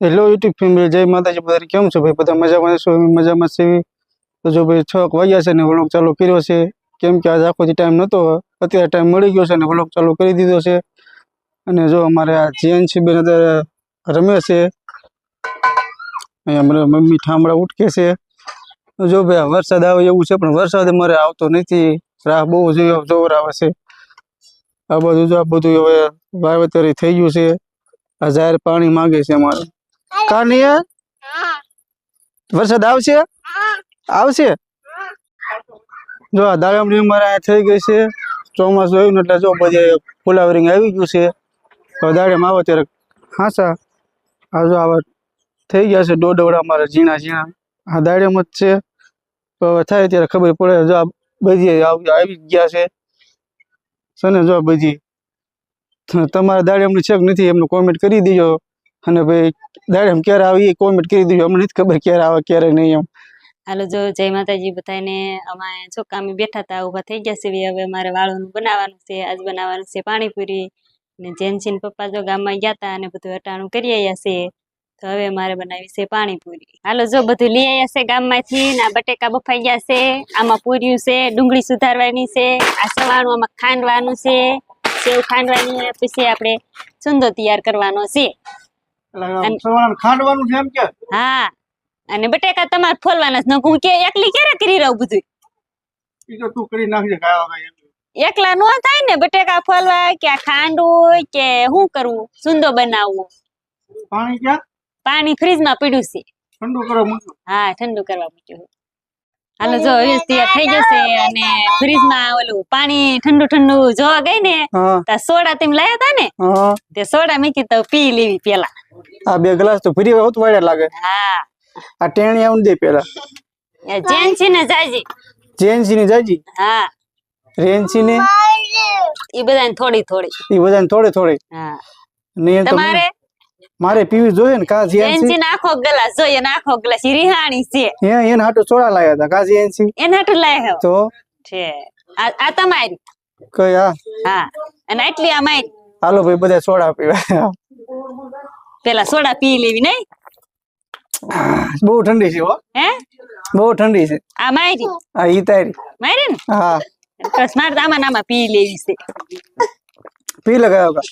Hello YouTube family જય માતાજી. બધા કેમ છો ભાઈ? બધા મજામાં છો? મજામાં છે તો જો ભાઈ છ વાગ્યા છે ને વ્લોગ ચાલુ કર્યો છે. કેમ કે આજે આખો ટાઈમ નહોતો અત્યારે ટાઈમ મળી ગયો છે ને વ્લોગ ચાલુ કરી દીધો છે. અને જો અમારે આ જીએન છે બેન, અત્યારે રમે છે. અમારે મમ્મી ઠામડા ઉટકે છે. જો ભાઈ વરસાદ આવે એવું છે, પણ વરસાદ અમારે આવતો નથી. રાહ બહુ જોર આવે છે. આ બધું જો આ બધું હવે વાવેતર થઈ ગયું છે. આ જાહેર પાણી માંગે છે અમારે. નહીં વરસાદ આવશે? આવશે? જો આ દાડમડી અમારે થઈ ગઈ છે. ચોમાસું આવ્યું એટલે જો બધે ફુલાવરિંગ આવી ગયું છે. તો દાડમ આવે ત્યારે હાસા. આ જો આવા થઈ ગયા છે દોડવડા અમારે ઝીણા ઝીણા. આ દાડમ જ છે. તો થાય ત્યારે ખબર પડે. જો આ બધી આવી ગયા છે. છે ને જો બધી તમારા દાડમની છે નથી, એમનું કોમેન્ટ કરી દેજો. અને ભાઈ દાડમ ક્યારે આવી કોમેન્ટ કરી દેજો. અમને નથી ખબર ક્યારે આવે, ક્યારે નહીં એમ. હાલો, જો જય માતાજી બધાને. અમે ચોકામાં બેઠા હતા, ઊભા થઈ ગયા છે હવે અમારે વાળોનું બનાવવાનું છે, આજ બનાવવાનું છે પાણીપુરી. ને જેન ને પપ્પા જો ગામમાં ગયા હતા અને બધું અટાણું કરી આવ્યા છે, તો હવે મારે બનાવી છે પાણીપુરી. હાલો, જો બધું લઈ આવ્યા છે ગામમાંથી ને આ બટેકા બફાઈ ગયા છે, આમાં પૂર્યું છે, ડુંગળી સુધારવાની છે, આ સવાણું આમાં ખાંડવાનું છે. સેવ ખાંડવાની પછી આપણે સુંદર તૈયાર કરવાનો છે. ખાંડવાનું છે એમ કે? હા. અને બટેકા તમારે ફોલવાના છે હું કે એકલી ક્યારે કરી રહું બધું તું કરી નાખજે. એકલા નો થાય ને બટેકા ફોલવા કે ખાંડ હોય કે શું કરવું સુંદો બનાવવું પાણી ક્યાં? પાણી ફ્રીજમાં પડ્યું છે. ઠંડુ કરવા મૂક્યું? હા ઠંડુ કરવા મૂક્યું. હાલો જો હવે તૈયાર થઈ જશે અને ફ્રીજમાં ઓલું પાણી ઠંડુ ઠંડુ જોવા ગઈ ને સોડા તેમ લાયા તા ને તે સોડા મૂકી તો પી લેવી પેલા આ બે ગ્લાસ તો ફ્રી હોત વાળ્યા લાગે. હા. આ ટેણી આવું દે પેલા જેન્સી ને જાજી. જેન્સી ને જાજી? હા. રેન્સી ને? એ બધાને થોડી થોડી. એ બધાને થોડી થોડી. હા. તમારે? મારે પીવી જોઈએ ને કા એનસી? આખો ગ્લાસ જોઈએ ને આખો ગ્લાસ રિહાણી છે. હે એને હાટુ ચોળા લાયા હતા કા એનસી? એના હાટુ લાયા તો? છે. આ તમારી. કઈ આ હા. અને આટલી આ મારી. હાલો ભાઈ બધા સોડા પીવા. પેલા સોડા પી લેવી નહીં બહુ ઠંડી છે હો. હે? બહુ ઠંડી છે. આ મારી. આ ઈ તારી. મારી ને? હા. બસ મારે આમાં ને આમાં પી લેવી છે. પી લગાયો કા?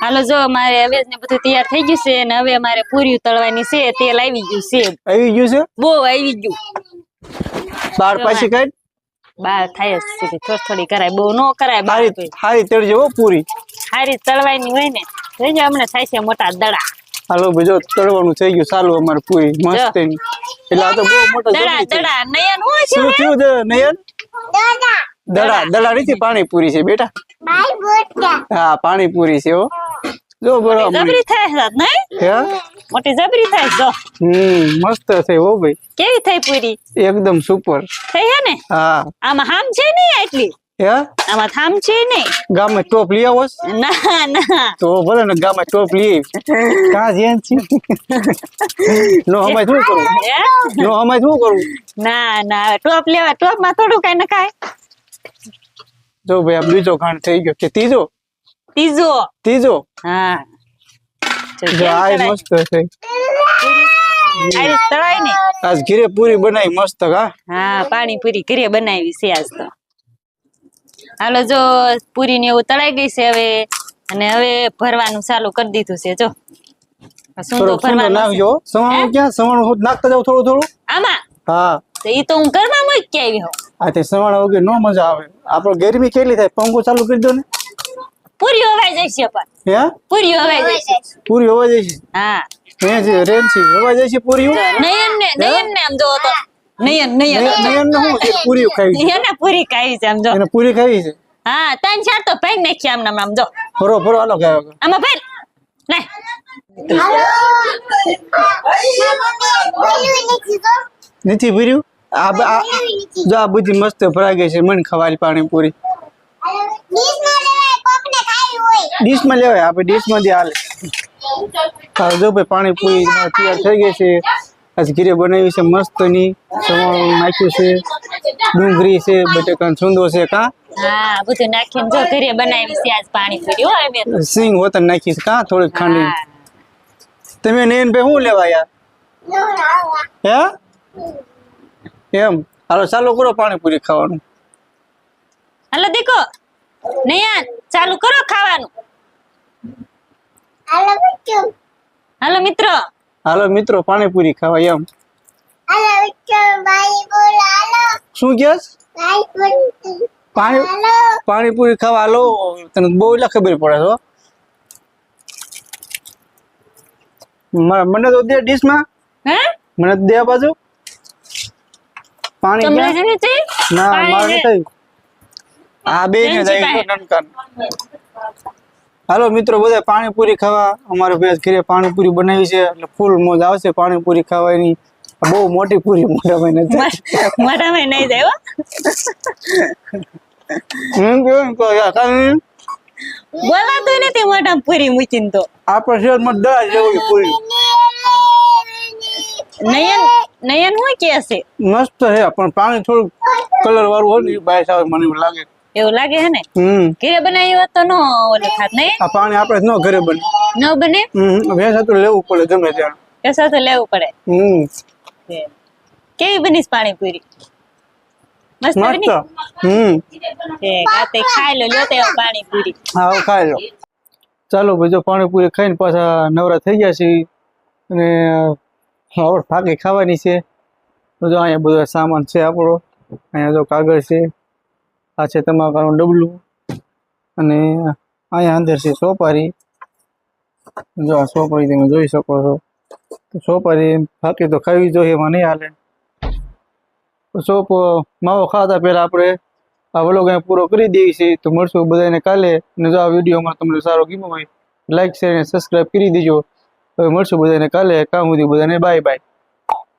હાલો જો મારે હવે ને બધું તૈયાર થઈ ગયું છે અને હવે મારે પૂરી તળવાની છે તેલ આવી ગયું છે. આવી ગયું છે? બહુ આવી ગયું. બાર પાછી કઈ બાર થાય છે થોડી થોડી કરાય બહુ નો કરાય બાર હારી તળજો પૂરી. સારી તળવાની હોય ને જોઈજો હમણાં થાય છે મોટા દડા. હાલો બીજો તળવાનું થઈ ગયું ચાલુ અમારે પૂરી મસ્ત એટલે આ તો બહુ મોટો દડા દડા નયન હોય છે શું થયું નયન? દડા. દડા નથી પાણી પૂરી છે બેટા. હા પાણી પૂરી છે હો. જો બોલો જબરી થાય હે? મોટી જબરી થાય જો. હમ મસ્ત છે હો ભાઈ. કેવી થઈ પૂરી? એકદમ સુપર. થઈ હે ને? હા. આમાં હામ છે નહીં એટલી હે? આમાં થામ છે ટોપ લઈ આવો ના ના. તો ભલે ને ગામમાં ટોપ લઈ. જેન છે નો અમાય શું કરું? નો અમાય શું કરું? ના ના ટોપ લેવા ટોપમાં થોડું કઈ નખાય. જો ભાઈ આ બીજો ખાંડ થઈ ગયો. કે ત્રીજો? ત્રીજો. ત્રીજો? હા. જો આ મસ્ત છે. તળાય ને. આજ ઘીરે પૂરી બનાવી મસ્ત કા હા પાણી પૂરી ઘરે બનાવી છે આજ તો. હાલો જો પૂરી ને એવું તળાઈ ગઈ છે હવે. અને હવે ભરવાનું ચાલુ કરી દીધું છે જો. સૂંદો ભરવાનો નાખજો સવાણું ક્યાં? સવાણું નાખતા જાવ થોડું થોડું. આમાં? હા. તો ઈ તો હું ઘરમાં મૂકી આવી હોઉં. આ તે સવાણા વગર નો મજા આવે. આપણે ગરમી કેટલી થાય? પંખો ચાલુ કરી દો ને. પૂરી હવાઈ જશે પણ. હે? પૂરી હવાઈ જશે પૂરી હોવા જાય છે? હા. હે જે રેન છે હોવા જાય છે પૂરી નયન ને નયન ને આમ જો તો નયન નયન. નયન ને શું પૂરી ખાવી છે. એને પૂરી ખાવી છે આમ જો. એને પૂરી ખાવી છે? હા ત્રણ ચાર તો ભાઈ નાખી આમ નામ આમ જો. ભરો ભરો હાલો ખાવા આમાં ભાઈ લે. નથી ભર્યું? આ બ- આ જો આ બધી મસ્ત ભરાઈ ગઈ છે મન ખવાલી પાણી પૂરી ડીશમાં લેવાય આપણે ડીશમાંથી હાલે. જો ભાઈ પાણી પૂરી તૈયાર થઈ ગઈ છે. આજે ઘીરે બનાવી છે મસ્તની સવાણું નાખ્યું છે. ડુંગળી છે બટેકાનો છૂંદો છે કાં? હા બધું નાખીને જો ઘરે બનાવી છે આજ પાણી હો અમે સિંગ હોતન નાખી છે કાં? થોડીક ખાંડી. તમે નયનભાઈ શું લેવા યાર હે? એમ. હાલો ચાલુ કરો પાણીપુરી ખાવાનું. હાલો દીકો. નયા ચાલુ કરો ખાવાનું. હાલો મિત્રો. હાલો મિત્રો. પાણીપુરી ખાવા એમ. શું કહેસ પાણી પાણીપુરી ખાવા હાલો. તને બહુ એટલે ખબર પડે છો મ- મને તો દે ડીશમાં. હે? મને દે બાજુ. પાણી તમને છે ને તે? ના મારે છે. આ બે ને જાય પાસે. હાલો મિત્રો બધા પાણીપુરી ખાવા અમારે ભેજ ઘરે પાણીપુરી બનાવી છે એટલે ફૂલ મોજ આવશે પાણીપુરી ખાવાની બહુ મોટી પૂરી મોટા ભાઈ નથી મોઢામાં નહીં જાય હો. કેવું તો યાર બોલાતું નથી મોટા પૂરી મૂકીને તો આપણા શહેરમાં દસ જેવી પૂરી નયન નયન હું કે છે મસ્ત છે પણ પાણી થોડું કલર વાળું હોય ને એ સાવ મને લાગે. એવું લાગે હે ને? હમ. ઘરે બનાવ્યું તો નો ઓલું થાત ને આ પાણી આપણે નો ઘરે બને. ન બને? ભેંસ તો લેવું પડે ગમે ત્યાં કશા તો લેવું પડે. હમ. કેવી બનીશ પાણીપુરી મસ્ત મસ્ત. બની? હમ. ખાઈ લો લ્યો તે પાણીપુરી હા ખાઈ લો. ચાલો ભાઈ જો પાણીપુરી ખાઈને પાછા નવરા થઈ ગયા છે અને હવે ફાકી ખાવાની છે. તો જો અહીંયા બધો સામાન છે આપણો. અહીંયા જો કાગળ છે. આ છે તમાકાનું ડબલું. અને અહીંયા અંદર છે સોપારી. જો આ સોપારી તમે જોઈ શકો છો. તો સોપારી ફાકી તો ખાવી જોઈએ, એમાં નહીં હાલે. સોપો માવો ખાતા પહેલાં આપણે. આ વ્લોગ અહીંયા પૂરો કરી દઈએ છીએ. તો મળશું બધાને કાલે. અને જો આ વિડીયોમાં તમને સારો ગમ્યો હોય લાઈક શેર અને સબસ્ક્રાઈબ કરી દેજો. હવે મળશું બધાને કાલે કામ સુધી બધાને બાય બાય